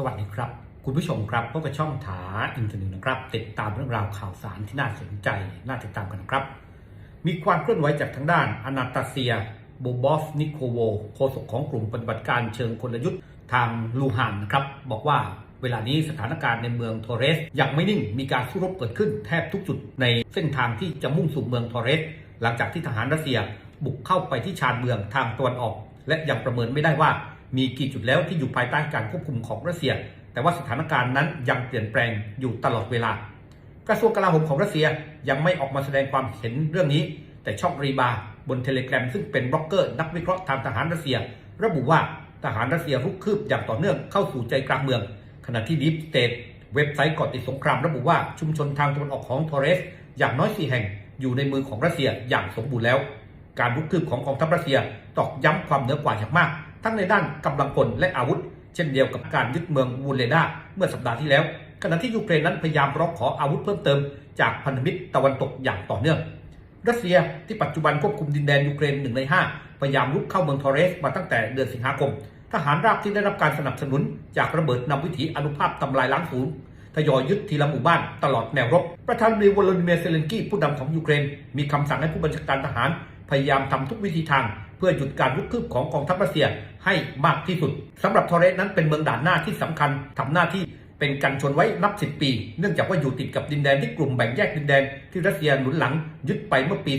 สวัสดีครับ คุณผู้ชมครับพบกับช่องถาอินเทอร์เน็ตนะครับ ติดตามเรื่องราวข่าวสารที่น่าสนใจ น่าติดตามกันนะครับ มีความเคลื่อนไหวจากทางด้านอนาตาเซียโบบอฟนิโคโวโฆษกของกลุ่มปฏิบัติการเชิงกลยุทธ์ทางลูฮานนะครับ บอกว่าเวลานี้สถานการณ์ในเมืองทอเรสยังไม่นิ่งมีการสู้รบเกิดขึ้นแทบทุกจุดในเส้นทางที่จะมุ่งสู่เมืองทอเรส หลังจากที่ทหารรัสเซียบุกเข้าไปที่ชานเมืองทางตะวันออก และยังประเมินไม่ได้ว่า มีกี่จุดแล้วที่อยู่ภายใต้การควบคุมของรัสเซีย แต่ว่าสถานการณ์นั้นยังเปลี่ยนแปลงอยู่ตลอดเวลา กระทรวงกลาโหมของรัสเซียยังไม่ออกมาแสดงความเห็นเรื่องนี้ แต่ช่องรีบาบนเทเล gram ซึ่งเป็นบล็อกเกอร์นักวิเคราะห์ทางทหารรัสเซีย ระบุว่าทหารรัสเซียรุกคืบอย่างต่อเนื่องเข้าสู่ใจกลางเมือง ขณะที่ดีฟสเตทเว็บไซต์กาะติดสงครามระบุว่าชุมชนทางตะวันออกของทอเรส อย่างน้อยสี่แห่งอยู่ในมือของรัสเซียอย่างสมบูรณ์แล้ว การรุกคืบของกองทัพรัสเซียตอกย้ำความเหนือกว่าอย่างมาก ทั้งในด้านกำลังพลและอาวุธ เช่นเดียวกับการยึดเมืองวูเลดาเมื่อสัปดาห์ที่แล้ว ขณะที่ยูเครนนั้นพยายามร้องขออาวุธเพิ่มเติม จากพันธมิตรตะวันตกอย่างต่อเนื่อง รัสเซียที่ปัจจุบันควบคุมดินแดนยูเครนหนึ่งในห้าพยายามรุกเข้าเมืองทอเรสมาตั้งแต่เดือนสิงหาคม ทหารราบที่ได้รับการสนับสนุน จากระเบิดนำวิถีอนุภาพทำลายล้างศูนย์ทยอยยึดทีละหมู่บ้านตลอดแนวรบ ประธานาธิบดีวลาดิเมียร์เซเลนกี้ผู้นำของยูเครน มีคำสั่งให้ผู้บัญชาการทหาร พยายามทำทุกวิธีทาง เพื่อหยุดการรุกคืบของกองทัพรัสเซียให้มากที่สุดสำหรับทอเรสนั้นเป็นเมืองด่านหน้าที่สำคัญทำหน้าที่เป็นกันชนไว้นับสิบปี เนื่องจากว่าอยู่ติดกับดินแดนที่กลุ่มแบ่งแยกดินแดนที่รัสเซียหนุนหลังยึดไปเมื่อปี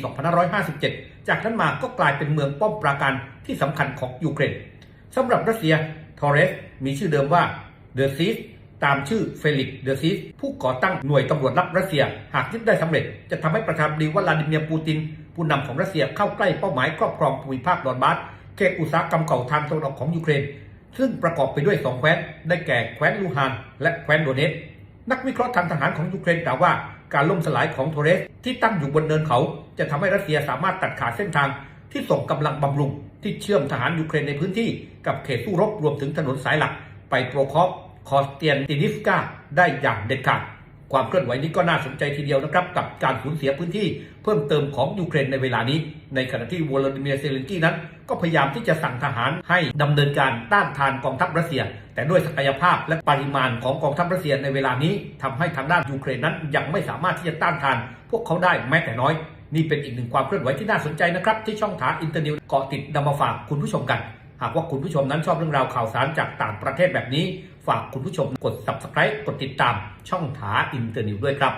2557 จากนั้นมาก็กลายเป็นเมืองป้อมปราการที่สำคัญของยูเครนสำหรับรัสเซียทอเรสมีชื่อเดิมว่าเดอะซีสตามชื่อเฟลิกเดอะซีสผู้ก่อตั้งหน่วยตำรวจลับรัสเซีย หากยึดได้สำเร็จ จะทำให้ประธานาธิบดีวลาดิเมียร์ปูติน ผู้นำของรัสเซียเข้าใกล้เป้าหมายครอบครองภูมิภาคดอนบาสเขตอุตสาหกรรมเก่าทางตะวันออกของยูเครน ซึ่งประกอบไปด้วยสองแคว้น ได้แก่แคว้นลูฮานและแคว้นโดเนตส์นักวิเคราะห์ทางทหารของยูเครนกล่าวว่าการล่มสลายของโทเรสที่ตั้งอยู่บนเนินเขา จะทำให้รัสเซียสามารถตัดขาดเส้นทางที่ส่งกำลังบำรุง ที่เชื่อมทหารยูเครนในพื้นที่ กับเขตสู้รบรวมถึงถนนสายหลัก ไปโปรคอฟคอสเตียนตินิฟกาได้อย่างเด็ดขาด ความเคลื่อนไหวนี้ก็น่าสนใจทีเดียวนะครับ กับการสูญเสียพื้นที่เพิ่มเติมของยูเครนในเวลานี้ ในขณะที่วลาดิเมียร์เซเลนกี้นั้น ก็พยายามที่จะสั่งทหารให้ดำเนินการต้านทานกองทัพรัสเซีย แต่ด้วยศักยภาพและปริมาณของกองทัพรัสเซียในเวลานี้ทำให้ทางด้านยูเครนนั้นยังไม่สามารถที่จะต้านทาน พวกเขาได้แม้แต่น้อย นี่เป็นอีกหนึ่งความเคลื่อนไหวที่น่าสนใจนะครับที่ช่องถาอินเตอร์นิวเกาะติดนำมาฝากคุณผู้ชมกัน หากว่าคุณผู้ชมนั้นชอบเรื่องราวข่าวสารจากต่างประเทศแบบนี้ ฝากคุณผู้ชมกด subscribe กดติดตามช่องถาอินเตอร์นิวด้วยครับ